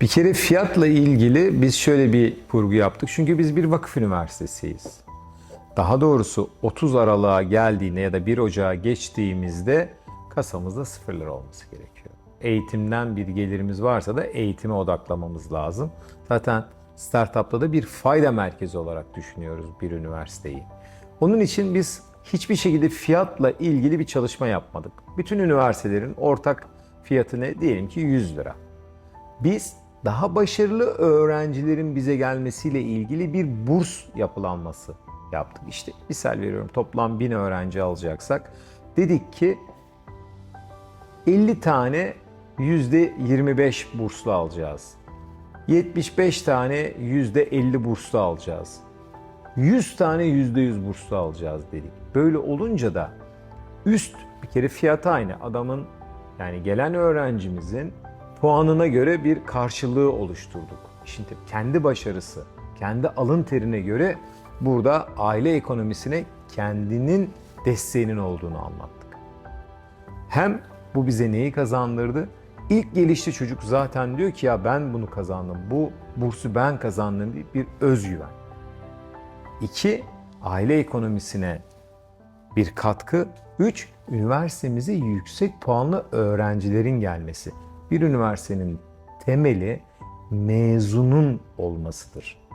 Bir kere fiyatla ilgili biz şöyle bir kurgu yaptık. Çünkü biz bir vakıf üniversitesiyiz. Daha doğrusu 30 Aralık'a geldiğinde ya da 1 Ocağı geçtiğimizde kasamızda sıfır lira olması gerekiyor. Eğitimden bir gelirimiz varsa da eğitime odaklamamız lazım. Zaten startupta da bir fayda merkezi olarak düşünüyoruz bir üniversiteyi. Onun için biz hiçbir şekilde fiyatla ilgili bir çalışma yapmadık. Bütün üniversitelerin ortak fiyatı ne? Diyelim ki 100 lira. Biz daha başarılı öğrencilerin bize gelmesiyle ilgili bir burs yapılanması yaptık. İşte misal veriyorum toplam 1000 öğrenci alacaksak dedik ki 50 tane %25 burslu alacağız. 75 tane %50 burslu alacağız. 100 tane %100 burslu alacağız dedik. Böyle olunca da üst bir kere fiyatı aynı. Adamın yani gelen öğrencimizin puanına göre bir karşılığı oluşturduk. Tabii kendi başarısı, kendi alın terine göre burada aile ekonomisine kendinin desteğinin olduğunu anlattık. Hem bu bize neyi kazandırdı? İlk gelişte çocuk zaten diyor ki ya ben bunu kazandım, bu bursu ben kazandım diye bir özgüven. İki, aile ekonomisine bir katkı. Üç, üniversitemize yüksek puanlı öğrencilerin gelmesi. Bir üniversitenin temeli mezunun olmasıdır.